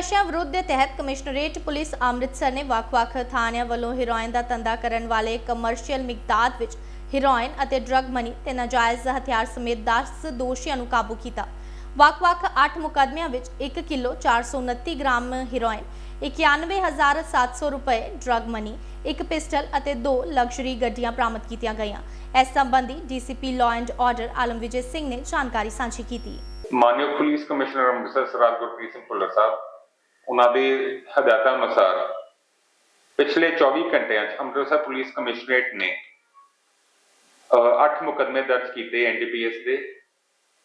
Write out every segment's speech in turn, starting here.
ਨਸ਼ਿਆਂ ਵਿਰੁੱਧ ਦੇ ਤਹਿਤ ਕਮਿਸ਼ਨਰੇਟ ਪੁਲਿਸ ਅੰਮ੍ਰਿਤਸਰ ਨੇ ਵੱਖ-ਵੱਖ ਥਾਣਿਆਂ ਵੱਲੋਂ ਹੈਰੋਇਨ ਦਾ ਧੰਦਾ ਕਰਨ ਵਾਲੇ ਕਮਰਸ਼ੀਅਲ ਮਿਕਦਾਰ ਵਿੱਚ ਹੈਰੋਇਨ ਅਤੇ ਡਰੱਗ ਮਨੀ ਤੇ ਨਾਜਾਇਜ਼ ਹਥਿਆਰ ਸਮੇਤ 10 ਦੋਸ਼ੀਆਂ ਨੂੰ ਕਾਬੂ ਕੀਤਾ। ਵੱਖ-ਵੱਖ 8 ਮੁਕੱਦਮਿਆਂ ਵਿੱਚ 1 ਕਿਲੋ 429 ਗ੍ਰਾਮ ਹੈਰੋਇਨ 91700 ਰੁਪਏ ਡਰੱਗ ਮਨੀ ਇੱਕ ਪਿਸਟਲ ਅਤੇ ਦੋ ਲਗਜ਼ਰੀ ਗੱਡੀਆਂ ਬਰਾਮਦ ਕੀਤੀਆਂ ਗਈਆਂ। ਇਸ ਸੰਬੰਧੀ DCP law and order Alam Vijay Singh ਨੇ ਜਾਣਕਾਰੀ ਸਾਂਝੀ ਕੀਤੀ। ਮਾਨਯੋਗ ਪੁਲਿਸ ਕਮਿਸ਼ਨਰ ਅੰਮ੍ਰਿਤਸਰ ਸਰਦਾਰ ਗੁਰਪ੍ਰੀਤ ਸਿੰਘ ਭੁੱਲਰ ਸਾਹਿਬ ਉਹਨਾਂ ਦੇ ਹਦਾਇਤਾਂ ਅਨੁਸਾਰ ਪਿਛਲੇ 24 ਘੰਟਿਆਂ 'ਚ ਅੰਮ੍ਰਿਤਸਰ ਪੁਲਿਸ ਕਮਿਸ਼ਨਰੇਟ ਨੇ 8 ਮੁਕਦਮੇ ਦਰਜ ਕੀਤੇ ਐਨਡੀਪੀਐਸ ਦੇ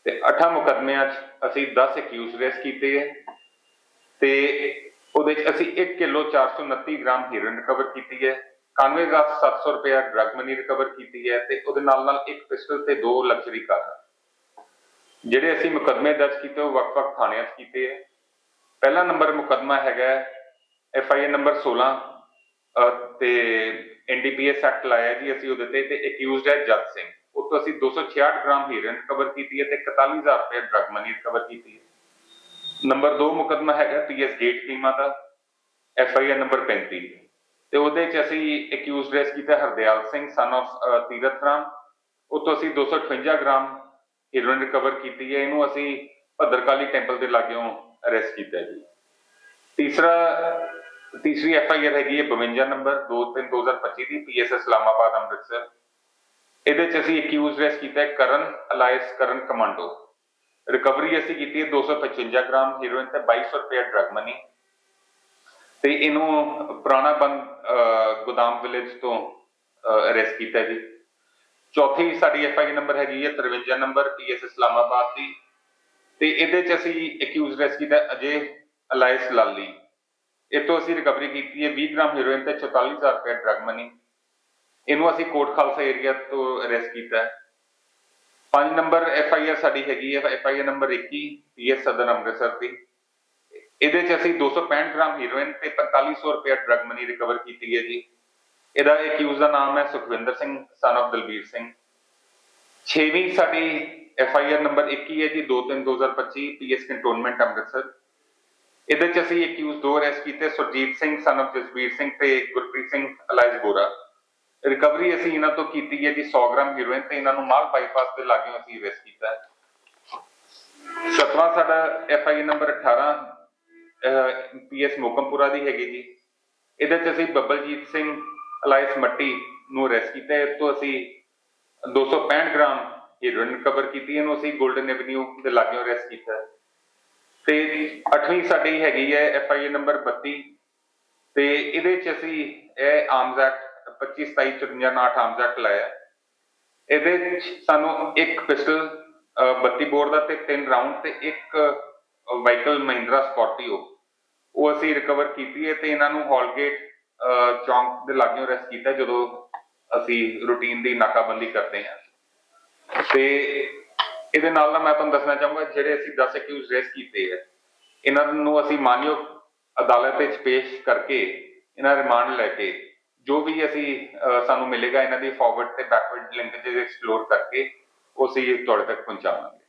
ਤੇ 8 ਮੁਕਦਮਿਆਂ 'ਚ ਅਸੀਂ 10 ਅਕਿਊਜ਼ ਰੈਸਟ ਕੀਤੇ ਹੈ ਤੇ ਉਹਦੇ 'ਚ ਅਸੀਂ 1 ਕਿਲੋ 429 ਗ੍ਰਾਮ ਹੀਰੋਇਨ ਰਿਕਵਰ ਕੀਤੀ ਹੈ 91700 ਰੁਪਏ ਡਰੱਗ ਮਨੀ ਰਿਕਵਰ ਕੀਤੀ ਹੈ ਤੇ ਉਹਦੇ ਨਾਲ ਨਾਲ ਇੱਕ ਪਿਸਟਲ ਤੇ ਦੋ ਲਗਜ਼ਰੀ ਕਾਰ ਜਿਹੜੇ ਅਸੀਂ ਮੁਕੱਦਮੇ ਦਰਜ ਕੀਤੇ ਉਹ ਵੱਖ-ਵੱਖ ਥਾਣਿਆਂ 'ਚ ਕੀਤੇ ਹੈ। ਪਹਿਲਾ ਨੰਬਰ ਮੁਕੱਦਮਾ ਹੈਗਾ ਐਫ ਆਈ ਆਰ ਨੰਬਰ 16 ਤੇ ਐਨਡੀਪੀਐਸ ਐਕਟ ਲਾਇਆ ਜੀ ਅਸੀਂ ਉਹਦੇ ਤੇ ਤੇ ਅਕਿਊਜ਼ਡ ਹੈ ਜੱਜ ਸਿੰਘ। ਉਹ ਤੋਂ ਅਸੀਂ 266 ਗ੍ਰਾਮ ਹੀਰੋਇਨ ਕਵਰ ਕੀਤੀ ਹੈ ਤੇ 41000 ਰੁਪਏ ਡਰੱਗ ਮਨੀ ਕਵਰ ਕੀਤੀ ਹੈ। ਨੰਬਰ 2 ਮੁਕੱਦਮਾ ਹੈਗਾ ਪੀਐਸ ਗੇਟ ਟੀਮਾ ਦਾ ਐਫ ਆਈ ਆਰ ਨੰਬਰ 35 ਤੇ ਉਹਦੇ 'ਚ ਅਸੀਂ ਅਕਿਊਜ਼ਡ ਰੈਸ ਕੀਤਾ ਹਰਦਿਆਲ ਸਿੰਘ ਸਨ ਆਫ ਤੀਰਥ ਰਾਮ। ਉਹ ਤੋਂ ਅਸੀਂ 258 ਗ੍ਰਾਮ ਹੀਰੋਇਨ ਰਿਕਵਰ ਕੀਤੀ ਹੈ। ਇਹਨੂੰ ਅਸੀਂ ਭੱਦਰਕਾਲੀ ਟੈਂਪਲ ਦੇ ਲਾਗਿਓਂ ਅਰੈਸਟ ਕੀਤਾ ਜੀ। ਤੀਸਰਾ, ਤੀਸਰੀ ਐਫ ਆਈ ਆਰ ਹੈਗੀ ਹੈ 52 ਨੰਬਰ 2/3/2025 ਦੀ ਪੀਐਸ ਇਸਲਾਮਾਬਾਦ, ਅੰਮ੍ਰਿਤਸਰ। ਇਹਦੇ ਚ ਅਸੀਂ ਅਕਿਊਜ਼ ਅਰੈਸਟ ਕੀਤਾ ਹੈ ਕਰਨ ਅਲਾਇਸ ਕਰਨ ਕਮਾਂਡੋ। ਰਿਕਵਰੀ ਅਸੀਂ ਕੀਤੀ ਹੈ 255 ਗ੍ਰਾਮ ਹੀਰੋਇਨ ਤੇ 2200 ਰੁਪਏ ਡਰਗ ਮਨੀ ਤੇ ਇਹਨੂੰ ਪੁਰਾਣਾ ਬੰਦ ਗੋਦਾਮ ਵਿਲੇਜ ਤੋਂ ਅਰੈਸਟ ਕੀਤਾ ਜੀ। ਚੌਥੀ ਸਾਡੀ ਐਫ ਆਈ ਨੰਬਰ ਹੈਗੀ ਹੈ 53 ਨੰਬਰ ਪੀਐਸ ਇਸਲਾਮਾਬਾਦ ਦੀ। ਤੇ ਇਹਦੇ ਚ ਅਸੀਂ ਅਕਿਊਜ਼ ਰੈਸਟ ਕੀਤਾ ਅਜੇ ਅਲਾਇਸ ਲਾਲੀ ਇਹ ਤੋਂ ਅਸੀਂ ਰਿਕਵਰੀ ਕੀਤੀ ਹੈ 20 ਗ੍ਰਾਮ ਹੀਰੋਇਨ ਤੇ 44000 ਰੁਪਏ ਡਰਗ ਮਨੀ ਇਹਨੂੰ ਅਸੀਂ ਕੋਟ ਖਾਲਸਾ ਏਰੀਆ ਤੋਂ ਅਰੈਸਟ ਕੀਤਾ ਹੈ। ਪੰਜ ਨੰਬਰ ਐਫ ਆਈ ਆਰ ਸਾਡੀ ਹੈਗੀ ਹੈ F I R number 21 PS Sadar Amritsar ਦੀ। ਇਹਦੇ ਚ ਅਸੀਂ 265 ਗ੍ਰਾਮ ਹੀਰੋਇਨ ਤੇ 4500 ਰੁਪਏ ਡਰਗ ਮਨੀ ਰਿਕਵਰ ਕੀਤੀ ਹੈ ਜੀ। ਇਹਦਾ ਅਕਿਊਜ਼ ਦਾ ਨਾਮ ਹੈ ਸੁਖਵਿੰਦਰ ਸਿੰਘ ਸਨ of ਦਲਬੀਰ ਸਿੰਘ। ਛੇਵੀਂ ਸਾਡੀ ਐਫ ਆਈ ਆਰ ਨੰਬਰ 21 ਹੈ ਜੀ 2-3-2025 ਪੀਐਸ ਕੰਟੋਨਮੈਂਟ ਅੰਮ੍ਰਿਤਸਰ। ਇਹਦੇ ਚ ਅਸੀਂ ਅਕਿਊਜ਼ ਦੋ ਅਰੈਸਟ ਕੀਤੇ, ਸੁਰਜੀਤ ਸਿੰਘ ਸਨ of ਜਸਬੀਰ ਸਿੰਘ ਤੇ ਗੁਰਪ੍ਰੀਤ ਸਿੰਘ, ਅਲਾਇਜ ਗੋਰਾ ਰਿਕਵਰੀ ਅਸੀਂ ਇਹਨਾਂ ਤੋਂ ਕੀਤੀ ਹੈ ਜੀ 100 ਗ੍ਰਾਮ ਹੀਰੋਇਨ ਤੇ ਇਹਨਾਂ ਨੂੰ ਮਾਲ ਬਾਈਪਾਸ ਦੇ ਲਾਗਿਓਂ ਅਸੀਂ ਅਰੈਸਟ ਕੀਤਾ ਹੈ। ਸਤਵਾਂ ਸਾਡਾ F I number 18 PS Mokampura ਦੀ ਹੈਗੀ ਜੀ। ਇਹਦੇ ਚ ਅਸੀਂ ਬੱਬਲਜੀਤ ਸਿੰਘ ਅਲਾਇਸ ਮੱਟੀ ਨੂੰ ਅਰੈਸਟ ਕੀਤਾ। ਹੈ ਤੋਂ ਅਸੀਂ 265 ਗ੍ਰਾਮ ਹੀਰੋਇਨ ਰਿਕਵਰ ਕੀਤੀ ਇਹਨੂੰ ਅਸੀਂ 골ਡਨ ਐਵਨਿਊ ਦੇ ਲਾਗਿਓਂ ਅਰੈਸਟ ਕੀਤਾ ਤੇ ਅੱਠਵੀਂ ਸਾਡੀ ਹੈਗੀ ਹੈ ਐਫ ਆਈ ਨੰਬਰ 32 ਤੇ ਇਹਦੇ ਚ ਅਸੀਂ ਇਹ ਆਰਮਸ ਐਕਟ 25 27 54 59 ਆਰਮਸ ਐਕਟ ਲਾਇਆ। ਇਹਦੇ ਚ ਸਾਨੂੰ ਇੱਕ ਪਿਸਟਲ 32 ਬੋਰ ਦਾ ਤੇ ਤਿੰਨ ਰਾਉਂਡ ਤੇ ਇੱਕ ਵਾਹੀਕਲ ਮਹਿੰਦਰਾ ਸਕਾਰਪੀਓ ਉਹ। ਅਸੀਂ ਰਿਕਵਰ ਕੀਤੀ ਹੈ ਤੇ ਇਹਨਾਂ ਨੂੰ ਹਾਲਗੇਟ ਚੌਂਕ ਦੇ ਲਾਗਿਓਂ ਅਰੈਸਟ ਕੀਤਾ ਜਦੋਂ ਅਸੀਂ ਰੂਟੀਨ ਦੀ ਨਾਕਾਬੰਦੀ ਕਰਦੇ ਹਾਂ। ਤੇ ਇਹਦੇ ਨਾਲ ਨਾਲ ਮੈਂ ਤੁਹਾਨੂੰ ਦੱਸਣਾ ਚਾਹੂੰਗਾ, ਜਿਹੜੇ ਅਸੀਂ 10 ਅਕਿਊਜ਼ ਰੇਸ ਕੀਤੇ ਹੈ ਇਹਨਾਂ ਨੂੰ ਅਸੀਂ ਮਾਨਯੋਗ ਅਦਾਲਤ ਵਿੱਚ ਪੇਸ਼ ਕਰਕੇ ਇਹਨਾਂ ਰਿਮਾਂਡ ਲੈ ਕੇ ਜੋ ਵੀ ਅਸੀਂ ਸਾਨੂੰ ਮਿਲੇਗਾ, ਇਹਨਾਂ ਦੀ ਫਾਰਵਰਡ ਤੇ ਬੈਕਵਰਡ ਲਿੰਕੇजेस ਐਕਸਪਲੋਰ ਕਰਕੇ ਉਹ ਅਸੀਂ ਤੁਹਾਡੇ ਤੱਕ ਪਹੁੰਚਾਵਾਂਗੇ।